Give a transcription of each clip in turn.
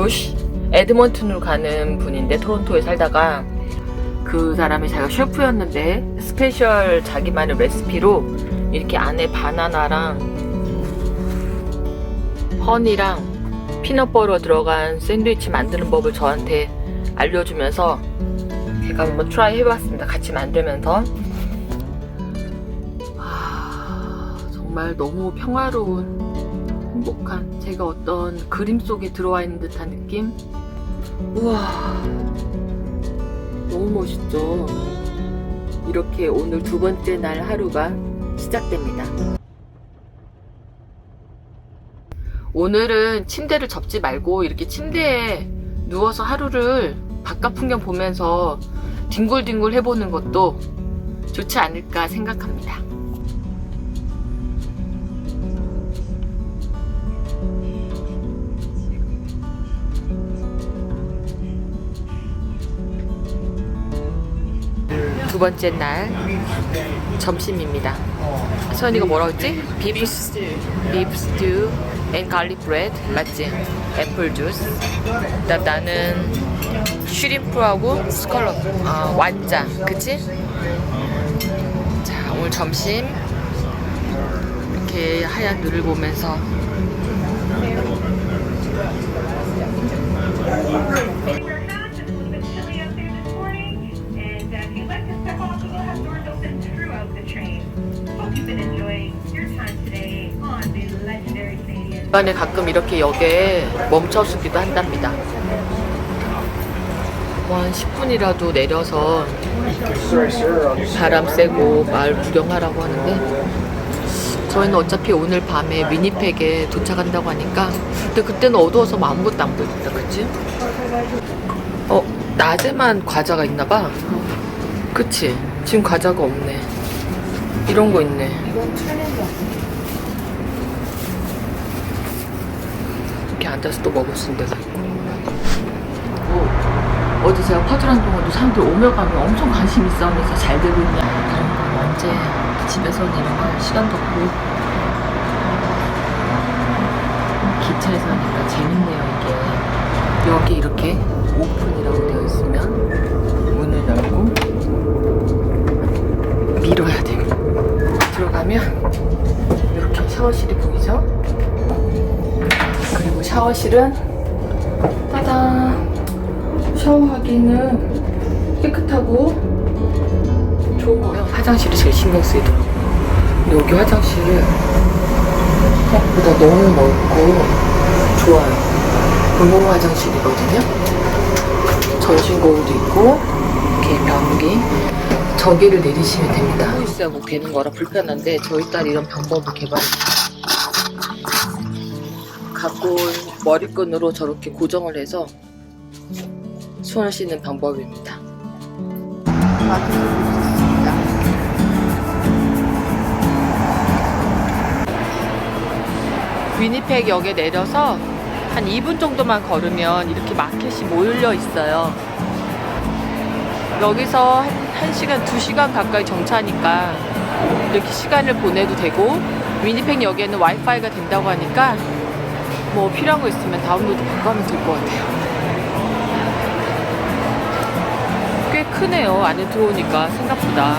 조시 에드먼튼으로 가는 분인데 토론토에 살다가 그 사람이 자기가 셰프였는데 스페셜 자기만의 레시피로 이렇게 안에 바나나랑 허니랑 피넛버터 들어간 샌드위치 만드는 법을 저한테 알려주면서 제가 한번 트라이 해봤습니다. 같이 만들면서 아, 정말 너무 평화로운 행복한 제가 어떤 그림 속에 들어와 있는 듯한 느낌? 우와 너무 멋있죠? 이렇게 오늘 두 번째 날 하루가 시작됩니다. 오늘은 침대를 접지 말고 이렇게 침대에 누워서 하루를 바깥 풍경 보면서 뒹굴뒹굴 해보는 것도 좋지 않을까 생각합니다. 두 번째 날 점심입니다. 서연이가 뭐라고 했지? 비프 스튜. 비프 스튜 앤 갈릭 브레드 맞지? 애플 주스. 그다음 나는 슈림프하고 스컬럽 아, 완자 그치? 자 오늘 점심 이렇게 하얀 눈을 보면서 uh. 중간에 가끔 이렇게 역에 멈춰서기도 한답니다. 뭐 한 10분이라도 내려서 바람 쐬고 마을 구경하라고 하는데 저희는 어차피 오늘 밤에 미니팩에 도착한다고 하니까 근데 그때는 어두워서 뭐 아무것도 안 보입니다. 그치? 어, 낮에만 과자가 있나 봐. 그치? 지금 과자가 없네. 이런 거 있네. 이렇게 앉아서 또 먹을 수 있는 데가. 어제 제가 퍼즐한 동안도 사람들 오며 가며 엄청 관심 있어 하면서 잘 되고 있냐. 그런 건 언제 집에서 이런 걸 시간도 없고. 기차에서 하니까 재밌네요, 이게. 여기 이렇게 오픈이라고 되어 있으면 문을 열고 밀어야 돼요. 들어가면 이렇게 샤워실이 보이죠? 그리고 샤워실은 따단 샤워하기는 깨끗하고 좋은 거예요. 화장실이 제일 신경 쓰이더라고요. 근데 여기 화장실이 생각보다 너무 넓고 좋아요. 공공 화장실이거든요. 전신 거울도 있고 이렇게 변기 저기를 내리시면 됩니다. 호이스하고 되는 거라 불편한데 저희 딸이 이런 방법을 개발했어요. 갖고 온 머리끈으로 저렇게 고정을 해서 손을 씻는 방법입니다. 위니펙 역에 내려서 한 2분 정도만 걸으면 이렇게 마켓이 모여 있어요. 여기서 한 1시간, 2시간 가까이 정차니까 이렇게 시간을 보내도 되고 위니펙 역에는 와이파이가 된다고 하니까 뭐 필요한 거 있으면 다운로드 받고 하면 될 것 같아요. 크네요. 안에 들어오니까 생각보다.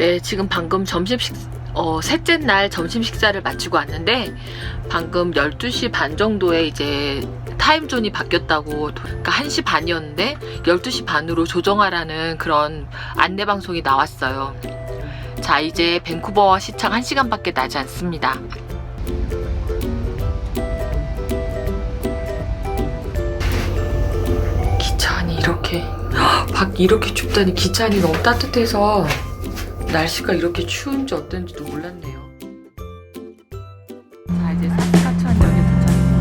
네, 지금 방금 점심 식, 어, 셋째 날 점심 식사를 마치고 왔는데 방금 12시 반 정도에 이제 타임존이 바뀌었다고 도- 그러니까 1시 반이었는데 12시 반으로 조정하라는 그런 안내 방송이 나왔어요. 자, 이제 밴쿠버와 시차가 1시간밖에 나지 않습니다. 기차 안이 이렇게 밖 이렇게 춥다니 기차 안이 너무 따뜻해서 날씨가 이렇게 추운지 어떤지도 몰랐네요. 자 이제 사스카천역에 도착했고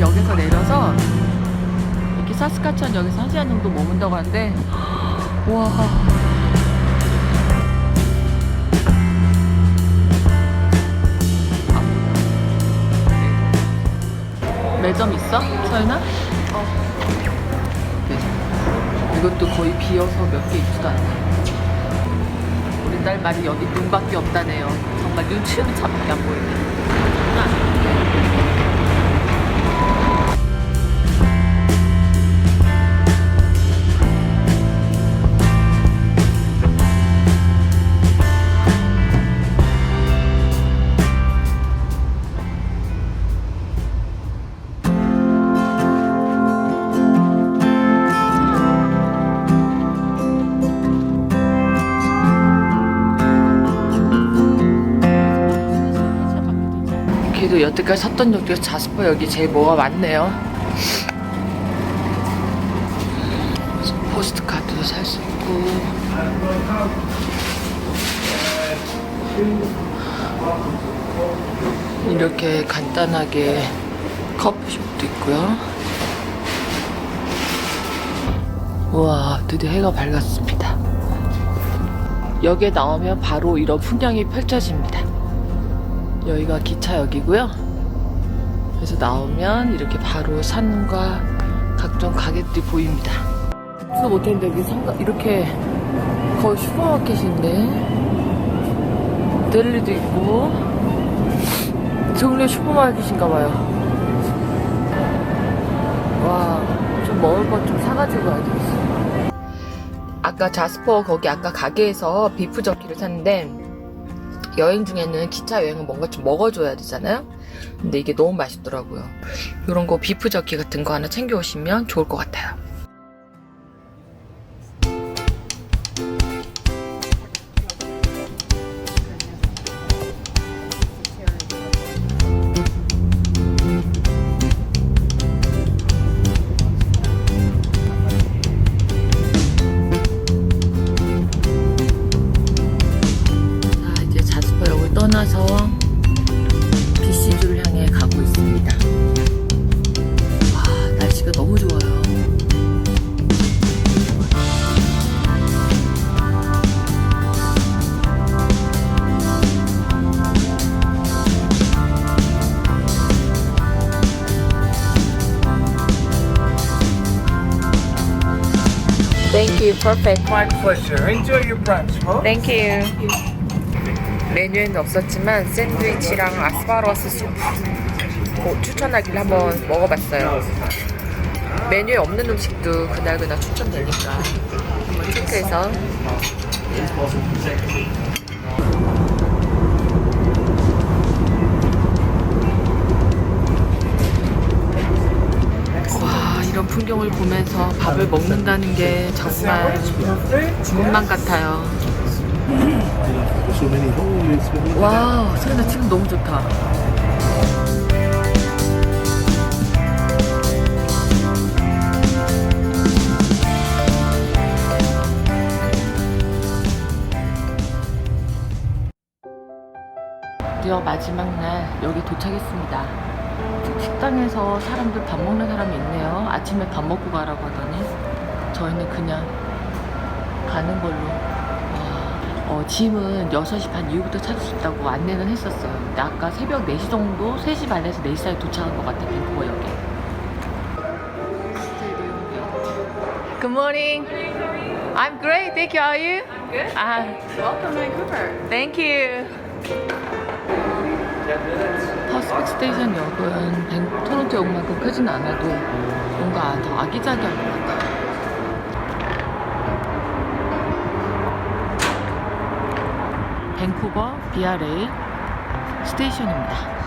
역에서 내려서 이렇게 사스카천역에서 한 시간 정도 머문다고 하는데 와 매점 있어? 서연아? 어. 이것도 거의 비어서 몇 개 있지도 않네. 우리 딸 말이 여기 눈밖에 없다네요. 정말 눈치는 참밖에 안 보이네. 그래도 여태까지 섰던 역 중에서 자스퍼 역이 제일 뭐가 많네요. 포스트 카드도 살 수 있고. 이렇게 간단하게 커피숍도 있고요. 우와, 드디어 해가 밝았습니다. 역에 나오면 바로 이런 풍경이 펼쳐집니다. 여기가 기차역이고요. 그래서 나오면 이렇게 바로 산과 각종 가게들이 보입니다. 수 못했는데 여기 상가 이렇게 거의 슈퍼마켓인데 델리도 있고 정말 슈퍼마켓인가 봐요. 와, 좀 먹을 것 좀 사가지고 가야 되겠어. 아까 자스퍼 거기 아까 가게에서 비프 저키를 샀는데 여행 중에는 기차 여행은 뭔가 좀 먹어줘야 되잖아요. 근데 이게 너무 맛있더라고요. 이런 거 비프 저키 같은 거 하나 챙겨 오시면 좋을 것 같아요. You, perfect. My pleasure. Enjoy your brunch, folks. Thank you. 메뉴에는 없었지만 샌드위치랑 아스파라거스 수프 뭐 추천하길 한번 먹어봤어요. 메뉴에 없는 음식도 그날 그날 추천되니까 한번 체크해서 풍경을 보면서 밥을 먹는다는 게 정말 꿈만 같아요. so many 와우, 세연아 지금 너무 좋다. 드디어 마지막 날 여기 도착했습니다. 식당에서 사람들 밥 먹는 사람이 있네요. 아침에 밥 먹고 가라고 하더니 저희는 그냥 가는 걸로 와, 어, 짐은 6시 반 이후부터 찾을 수 있다고 안내는 했었어요. 근데 아까 새벽 4시 정도, 3시 반에서 4시 사이 도착한 것 같아, 밴쿠버역에. Good morning. I'm great. Thank you. How are you? Good. Ah, Welcome, Vancouver. thank you. 스테이션 역은 토론토 역만큼 크진 않아도 뭔가 더 아기자기할 것 같아요. 밴쿠버 BRA 스테이션입니다.